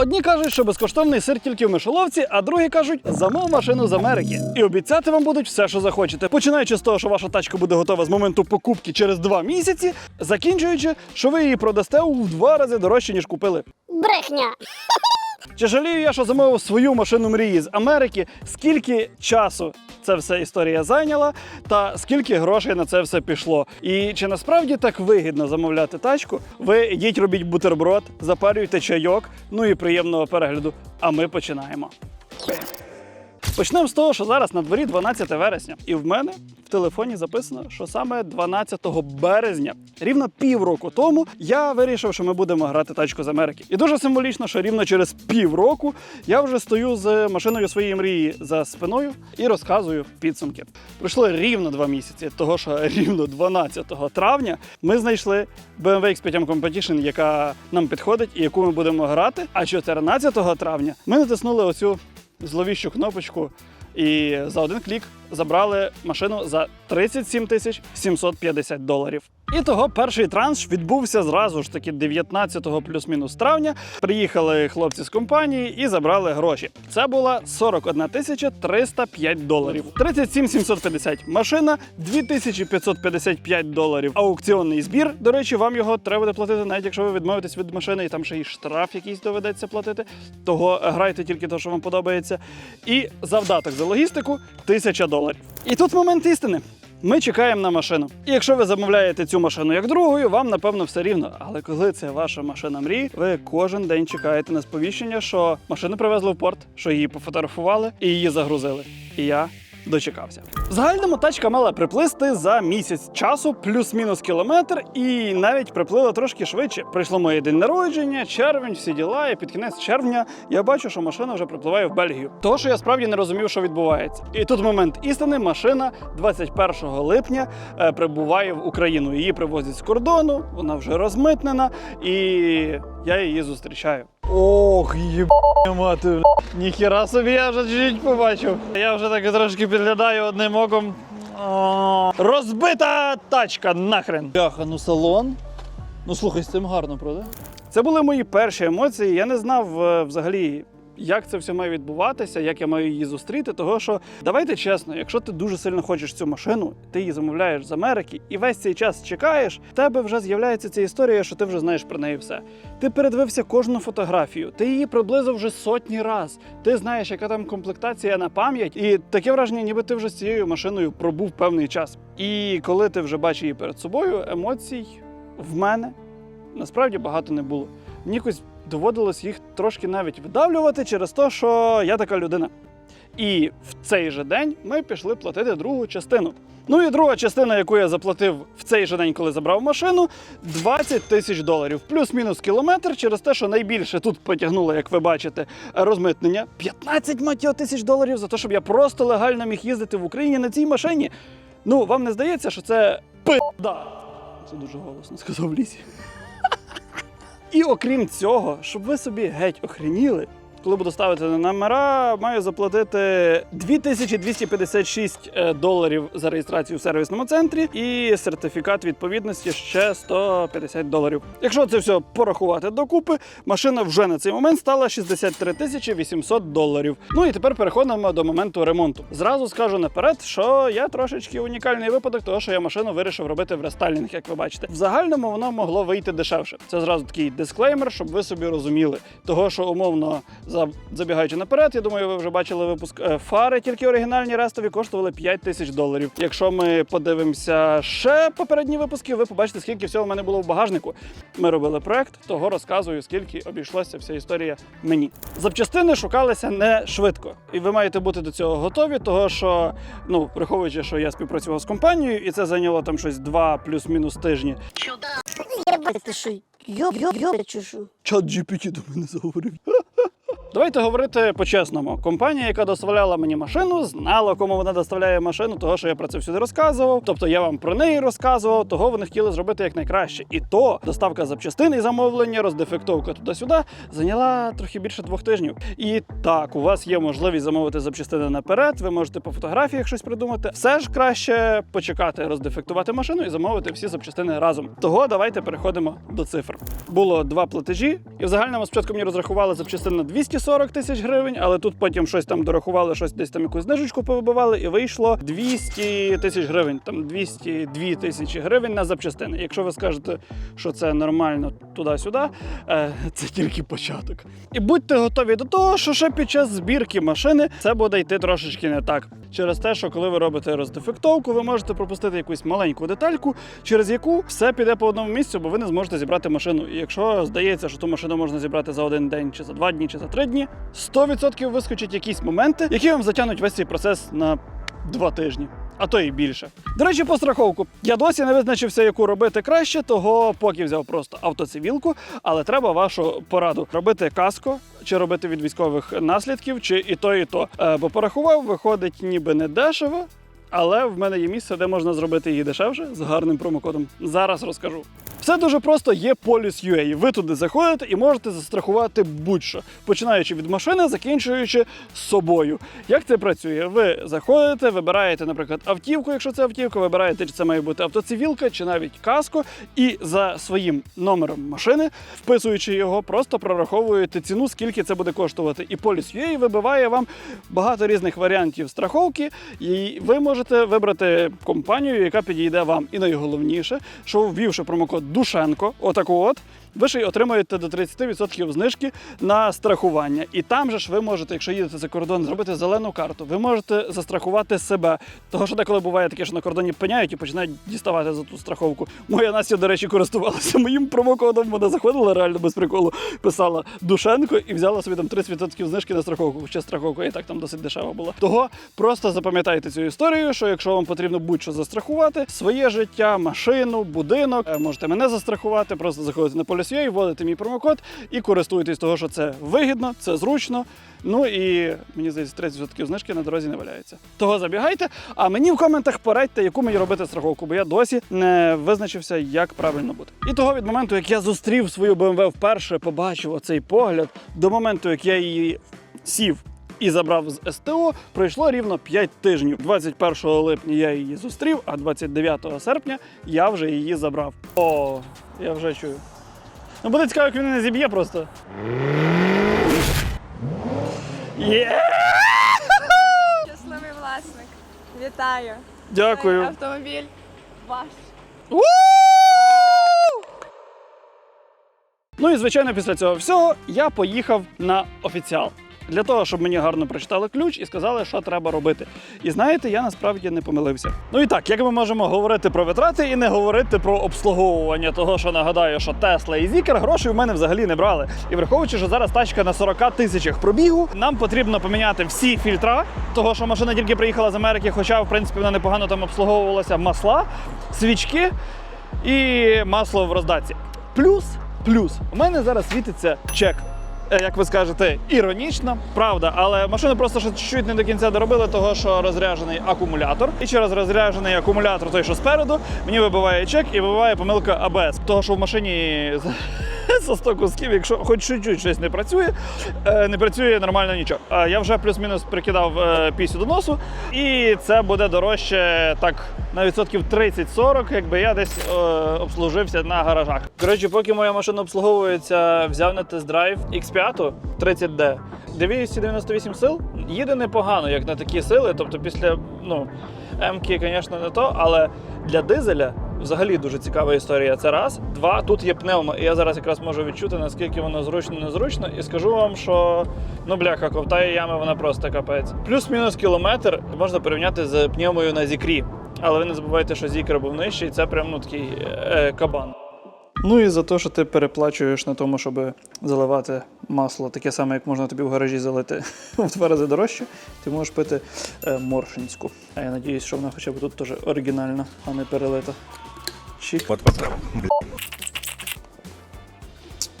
Одні кажуть, що безкоштовний сир тільки в мишоловці, а другі кажуть, замов машину з Америки. І обіцяти вам будуть все, що захочете. Починаючи з того, що ваша тачка буде готова з моменту покупки через два місяці, закінчуючи, що ви її продасте у два рази дорожче, ніж купили. Брехня. Чи жалію я, що замовив свою машину мрії з Америки? Скільки часу це все історія зайняла, та скільки грошей на це все пішло? І чи насправді так вигідно замовляти тачку? Ви йдіть, робіть бутерброд, запарюйте чайок, ну і приємного перегляду. А ми починаємо. Почнемо з того, що зараз на дворі 12 вересня, і в мене телефоні записано, що саме 12 березня, рівно півроку тому, я вирішив, що ми будемо грати тачку з Америки. І дуже символічно, що рівно через півроку я вже стою з машиною своєї мрії за спиною і розказую підсумки. Пройшло рівно два місяці, того що рівно 12 травня ми знайшли BMW X5 Competition, яка нам підходить і яку ми будемо грати. А 14 травня ми натиснули оцю зловіщу кнопочку і за один клік забрали машину за 37 тисяч 750 доларів. І того перший транш відбувся зразу ж таки 19 плюс-мінус травня. Приїхали хлопці з компанії і забрали гроші. Це була 41 тисяча 305 доларів. 37 750 машина, 2555 доларів. Аукціонний збір. До речі, вам його треба буде платити, навіть якщо ви відмовитесь від машини, і там ще й штраф якийсь доведеться платити. Того грайте тільки те, що вам подобається. І завдаток за логістику 1000 доларів. І тут момент істини. Ми чекаємо на машину. І якщо ви замовляєте цю машину як другою, вам напевно все рівно. Але коли це ваша машина мрії, ви кожен день чекаєте на сповіщення, що машину привезли в порт, що її пофотографували і її загрузили. І я дочекався. В загальному тачка мала приплисти за місяць часу, плюс-мінус кілометр, і навіть приплила трошки швидше. Прийшло моє день народження, червень, всі діла. І під кінець червня я бачу, що машина вже припливає в Бельгію. Того, що я справді не розумів, що відбувається. І тут момент істини. Машина 21 липня е, прибуває в Україну. Її привозять з кордону, вона вже розмитнена, і я її зустрічаю. Ох, єбаня мати, бля. собі я вже чуть побачив. Я вже так трошки підглядаю одним оком. Розбита тачка нахрен. Бляха, ну салон. Ну слухай, з цим гарно, правда? Це були мої перші емоції. Я не знав е, взагалі. Як це все має відбуватися, як я маю її зустріти? Того що давайте чесно, якщо ти дуже сильно хочеш цю машину, ти її замовляєш з Америки і весь цей час чекаєш, в тебе вже з'являється ця історія, що ти вже знаєш про неї все. Ти передивився кожну фотографію, ти її приблизив вже сотні раз. Ти знаєш, яка там комплектація на пам'ять, і таке враження, ніби ти вже з цією машиною пробув певний час. І коли ти вже бачиш її перед собою, емоцій в мене насправді багато не було. Мені якось доводилось їх трошки навіть видавлювати через те, що я така людина. І в цей же день ми пішли платити другу частину. Ну і друга частина, яку я заплатив в цей же день, коли забрав машину, 20 тисяч доларів, плюс-мінус кілометр, через те, що найбільше тут потягнуло, як ви бачите, розмитнення 15 матьо тисяч доларів за те, щоб я просто легально міг їздити в Україні на цій машині. Ну, вам не здається, що це пи***да? Це дуже голосно сказав лісі. І окрім цього, щоб ви собі геть охреніли, коли буду ставити номера, маю заплатити 2256 е, доларів за реєстрацію в сервісному центрі і сертифікат відповідності ще 150 доларів. Якщо це все порахувати докупи, машина вже на цей момент стала 63 тисячі 800 доларів. Ну і тепер переходимо до моменту ремонту. Зразу скажу наперед, що я трошечки унікальний випадок, того що я машину вирішив робити в рестайлінг, як ви бачите. В загальному воно могло вийти дешевше. Це зразу такий дисклеймер, щоб ви собі розуміли. Того, що умовно забігаючи наперед, я думаю, ви вже бачили випуск е, фари, тільки оригінальні рестові коштували 5 тисяч доларів. Якщо ми подивимося ще попередні випуски, ви побачите, скільки всього в мене було в багажнику. Ми робили проект, того розказую, скільки обійшлося вся історія мені. Запчастини шукалися не швидко, і ви маєте бути до цього готові, того що, ну, враховуючи, що я співпрацював з компанією, і це зайняло там щось два плюс-мінус тижні. Чи? Чат GPT до мене заговорив. Давайте говорити по-чесному. Компанія, яка доставляла мені машину, знала, кому вона доставляє машину, того, що я про це всюди розказував. Тобто я вам про неї розказував, того вони хотіли зробити як найкраще. І то доставка запчастин і замовлення, роздефектовка туди-сюди зайняла трохи більше двох тижнів. І так, у вас є можливість замовити запчастини наперед. Ви можете по фотографіях щось придумати. Все ж краще почекати, роздефектувати машину і замовити всі запчастини разом. Того давайте переходимо до цифр. Було два платежі, і в загальному спочатку мені розрахували запчастини на 240 тисяч гривень, але тут потім щось там дорахували, щось десь там якусь знижечку повибивали, і вийшло 200 тисяч гривень, там 202 тисячі гривень на запчастини. Якщо ви скажете, що це нормально туди-сюди, е, це тільки початок. І будьте готові до того, що ще під час збірки машини це буде йти трошечки не так. Через те, що коли ви робите роздефектовку, ви можете пропустити якусь маленьку детальку, через яку все піде по одному місцю, бо ви не зможете зібрати машину. І якщо здається, що ту машину можна зібрати за один день, чи за два дні, чи за три дні, 100% вискочать якісь моменти, які вам затягнуть весь цей процес на два тижні. А то і більше. До речі, по страховку. Я досі не визначився, яку робити краще, того поки взяв просто автоцивілку, але треба вашу пораду робити каско чи робити від військових наслідків, чи і то, і то. Е, бо порахував, виходить ніби не дешево. Але в мене є місце, де можна зробити її дешевше з гарним промокодом. Зараз розкажу. Все дуже просто є Police.ua. Ви туди заходите і можете застрахувати будь-що, починаючи від машини, закінчуючи собою. Як це працює? Ви заходите, вибираєте, наприклад, автівку, якщо це автівка, вибираєте, чи це має бути автоцивілка, чи навіть каско, і за своїм номером машини, вписуючи його, просто прораховуєте ціну, скільки це буде коштувати. І Police.ua вибиває вам багато різних варіантів страховки, і ви можете вибрати компанію, яка підійде вам. І найголовніше, що ввівши промокод Душенко, отаку от. Ви ще й отримаєте до 30% знижки на страхування. І там же ж ви можете, якщо їдете за кордон, зробити зелену карту. Ви можете застрахувати себе. Того, що деколи буває таке, що на кордоні пиняють і починають діставати за ту страховку. Моя Настя, до речі, користувалася моїм промокодом. Вона заходила реально без приколу, писала Душенко і взяла собі там 30% знижки на страховку. Ще страховка і так там досить дешева була. Того просто запам'ятайте цю історію, що якщо вам потрібно будь-що застрахувати, своє життя, машину, будинок, е, можете мене застрахувати, просто заходите на Policy.ua, вводите мій промокод і користуйтесь того, що це вигідно, це зручно. Ну і мені здається, 30% знижки на дорозі не валяється. Того забігайте. А мені в коментах порадьте, яку мені робити страховку, бо я досі не визначився, як правильно бути. І того від моменту, як я зустрів свою BMW вперше, побачив оцей погляд, до моменту, як я її сів. І забрав з СТО, пройшло рівно 5 тижнів. 21 липня я її зустрів, а 29 серпня я вже її забрав. О, я вже чую. Ну буде цікаво, як він не зіб'є просто. Є! Щасливий власник. Вітаю. Дякую. Автомобіль ваш. У! Ну і звичайно, після цього всього я поїхав на офіціал. Для того, щоб мені гарно прочитали ключ і сказали, що треба робити. І знаєте, я насправді не помилився. Ну і так, як ми можемо говорити про витрати і не говорити про обслуговування того, що нагадаю, що Тесла і Зікер грошей в мене взагалі не брали. І враховуючи, що зараз тачка на 40 тисячах пробігу, нам потрібно поміняти всі фільтра, того, що машина тільки приїхала з Америки, хоча в принципі вона непогано там обслуговувалася, масла, свічки і масло в роздатці. Плюс, плюс, у мене зараз світиться чек. Е, Як ви скажете, іронічно, правда, але машину просто ще чуть не до кінця доробили, того що розряджений акумулятор. І через розряджений акумулятор, той, що спереду, мені вибиває чек і вибиває помилка АБС. Того, що в машині за 100 кусків, якщо хоч чуть-чуть щось не працює, е, не працює нормально нічого. Я вже плюс-мінус прикидав е, пісю до носу, і це буде дорожче так на відсотків 30-40, якби я десь е, обслужився на гаражах. Речі, поки моя машина обслуговується, взяв на тест-драйв X5 30D. 298 сил їде непогано, як на такі сили. Тобто після ну, М-ки, звісно, не то, але для дизеля взагалі дуже цікава історія. Це раз. Два, тут є пневмо, і я зараз якраз можу відчути, наскільки воно зручно незручно. І скажу вам, що ну бляха, ковтає ями, вона просто капець. Плюс-мінус кілометр можна порівняти з пневмою на зікрі. Але ви не забувайте, що зікер був нижчий, і це прям ну, такий е, кабан. Ну і за те, що ти переплачуєш на тому, щоб заливати масло, таке саме, як можна тобі в гаражі залити в два рази дорожче, ти можеш пити е, моршинську. А я надіюсь, що вона хоча б тут теж оригінальна, а не перелита. Чик. Вот, вот.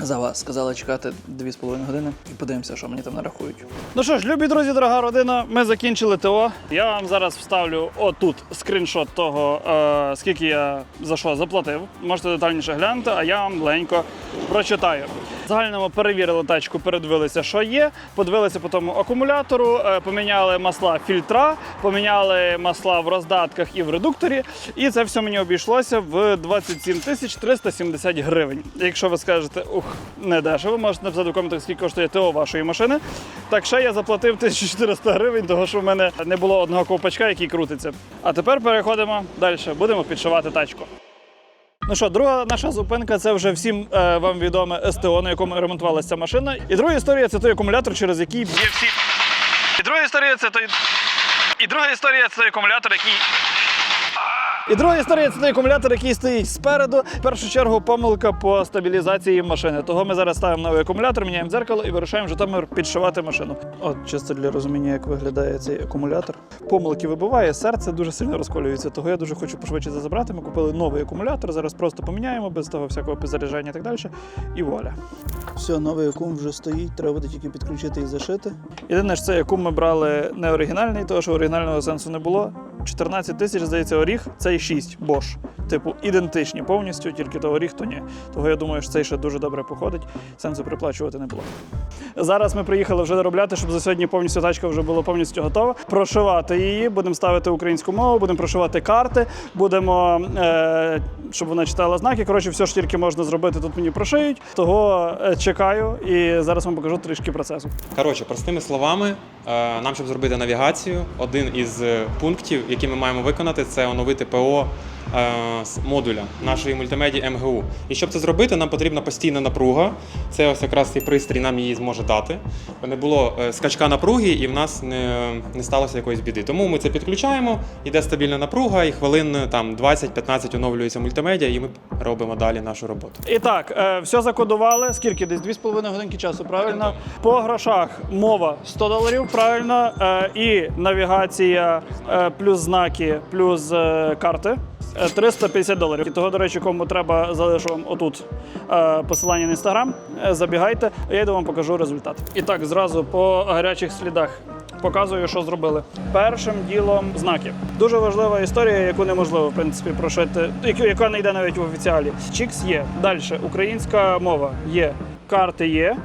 За вас сказали чекати 2,5 години і подивимося, що мені там нарахують. Ну що ж, любі друзі, дорога родина, ми закінчили ТО. Я вам зараз вставлю отут скріншот того, е, скільки я за що заплатив. Можете детальніше глянути, а я вам легенько прочитаю. Загальному перевірили тачку, передивилися, що є. Подивилися по тому акумулятору, е, поміняли масла фільтра, поміняли масла в роздатках і в редукторі. І це все мені обійшлося в 27 тисяч 370 гривень. Якщо ви скажете, ух, не дешево, можете написати в коментах, скільки коштує ТО вашої машини. Так ще я заплатив 1400 гривень, тому що в мене не було одного ковпачка, який крутиться. А тепер переходимо далі. Будемо підшивати тачку. Ну що, друга наша зупинка це вже всім е, вам відоме СТО, на якому ремонтувалася ця машина. І друга історія це той акумулятор, через який б'є всі. І друга історія це той. І друга історія це той акумулятор, який. І друга історія це той акумулятор, який стоїть спереду. В першу чергу помилка по стабілізації машини. Того ми зараз ставимо новий акумулятор, міняємо дзеркало і вирушаємо в Житомир підшивати машину. От чисто для розуміння, як виглядає цей акумулятор. Помилки вибиває, серце дуже сильно розколюється. Того я дуже хочу пошвидше це забрати. Ми купили новий акумулятор. Зараз просто поміняємо без того всякого підзаряджання і так далі. І вуаля. Все, новий акум вже стоїть, треба буде тільки підключити і зашити. Єдине ж цей акум ми брали не оригінальний, тому що оригінального сенсу не було. 14 тисяч, здається, оріг, цей 6 Bosch. Типу, ідентичні повністю, тільки то оріг, то ні. Того я думаю, що цей ще дуже добре походить. Сенсу приплачувати не було. Зараз ми приїхали вже доробляти, щоб за сьогодні повністю тачка вже була повністю готова. Прошивати її, будемо ставити українську мову, будемо прошивати карти, будемо, е, щоб вона читала знаки. Коротше, все ж тільки можна зробити, тут мені прошиють. Того е, чекаю і зараз вам покажу трішки процесу. Коротше, простими словами, е, нам, щоб зробити навігацію, один із е, пунктів, який ми маємо виконати, це оновити ПО е, з модуля нашої мультимедії МГУ. І щоб це зробити, нам потрібна постійна напруга. Це ось якраз цей пристрій нам її зможе дати. Не було е, скачка напруги, і в нас не, не сталося якоїсь біди. Тому ми це підключаємо, йде стабільна напруга, і хвилин е, там 20-15 оновлюється мультимедіа, і ми робимо далі нашу роботу. І так, е, все закодували. Скільки? Десь 2,5 годинки часу, правильно? По грошах мова 100 доларів, правильно. Е, І навігація, е, плюс знаки, плюс е, карти. Е, 350 доларів. І того, до речі, кому треба, залишу вам отут е, посилання на інстаграм. Е, Забігайте, а я йду вам покажу результат. І так, зразу по гарячих слідах. Показую, що зробили. Першим ділом знаки. Дуже важлива історія, яку неможливо в принципі прошити, яка не йде навіть в офіціалі. Чікс є. Далі українська мова є, карти є,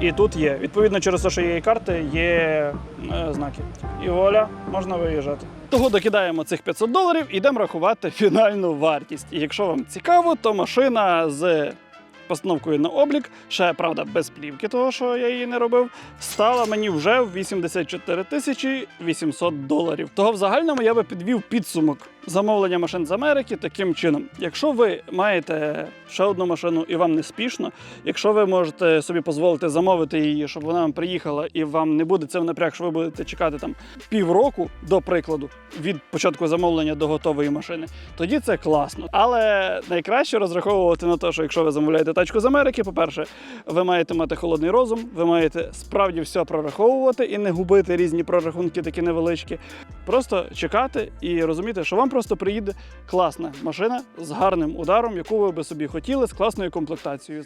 і тут є. Відповідно, через те, що є карти, є е, знаки. І воля, можна виїжджати. Того докидаємо цих 500 доларів і йдемо рахувати фінальну вартість. І якщо вам цікаво, то машина з постановкою на облік, ще правда без плівки, того що я її не робив, стала мені вже в 84 тисячі 800 доларів. Того в загальному я би підвів підсумок замовлення машин з Америки таким чином. Якщо ви маєте ще одну машину і вам не спішно, якщо ви можете собі дозволити замовити її, щоб вона вам приїхала, і вам не буде це в напряг, що ви будете чекати там півроку, до прикладу, від початку замовлення до готової машини, тоді це класно. Але найкраще розраховувати на те, що якщо ви замовляєте тачку з Америки, по-перше, ви маєте мати холодний розум, ви маєте справді все прораховувати і не губити різні прорахунки, такі невеличкі. Просто чекати і розуміти, що вам просто приїде класна машина з гарним ударом, яку ви би собі хотіли, з класною комплектацією.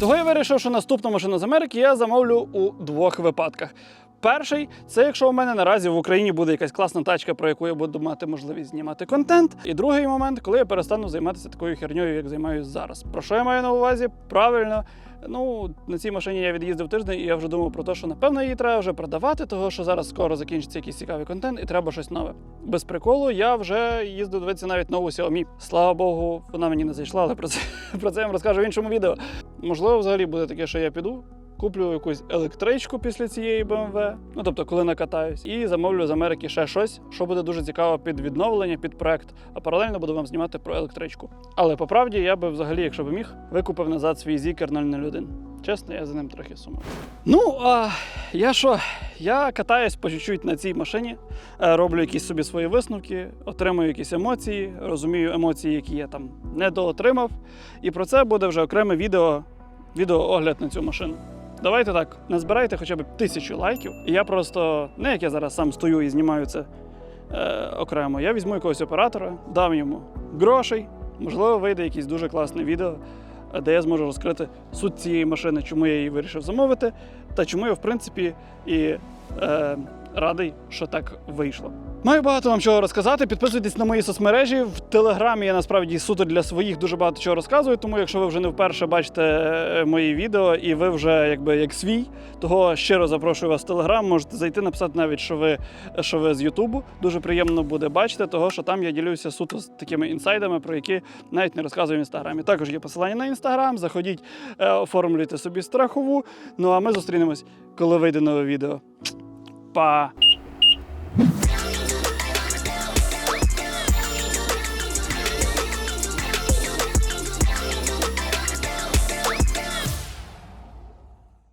Того я вирішив, що наступну машину з Америки я замовлю у двох випадках. Перший це якщо у мене наразі в Україні буде якась класна тачка, про яку я буду мати можливість знімати контент. І другий момент, коли я перестану займатися такою херньою, як займаюся зараз. Про що я маю на увазі? Правильно. Ну, на цій машині я від'їздив тиждень, і я вже думав про те, що напевно її треба вже продавати, того що зараз скоро закінчиться якийсь цікавий контент, і треба щось нове. Без приколу, я вже їздив дивитися навіть нову Xiaomi. Слава Богу, вона мені не зайшла, але про це, про це я вам розкажу в іншому відео. Можливо, взагалі буде таке, що я піду, куплю якусь електричку після цієї BMW, ну тобто, коли накатаюсь, і замовлю з Америки ще щось, що буде дуже цікаво під відновлення, під проект. А паралельно буду вам знімати про електричку. Але по правді я би взагалі, якщо б міг, викупив назад свій Zikr 001. Чесно, я за ним трохи сумав. Ну, а я що? Я катаюсь по чуть-чуть на цій машині, е, роблю якісь собі свої висновки, отримую якісь емоції, розумію емоції, які я там недоотримав. І про це буде вже окреме відео, відеоогляд на цю машину. Давайте так, назбирайте хоча б тисячу лайків, і я просто, не як я зараз сам стою і знімаю це е, окремо, я візьму якогось оператора, дам йому грошей, можливо, вийде якесь дуже класне відео. де я зможу розкрити суть цієї машини, чому я її вирішив замовити, та чому я, в принципі, і е, радий, що так вийшло. Маю багато вам чого розказати. Підписуйтесь на мої соцмережі. В телеграмі я насправді суто для своїх дуже багато чого розказую. Тому, якщо ви вже не вперше бачите е, мої відео і ви вже якби як свій, того щиро запрошую вас в телеграм. Можете зайти, написати навіть, що ви що ви з Ютубу. Дуже приємно буде бачити, того що там я ділюся суто з такими інсайдами, про які навіть не розказую в інстаграмі. Також є посилання на інстаграм. Заходіть, е, оформлюйте собі страхову. Ну а ми зустрінемось, коли вийде нове відео. Па!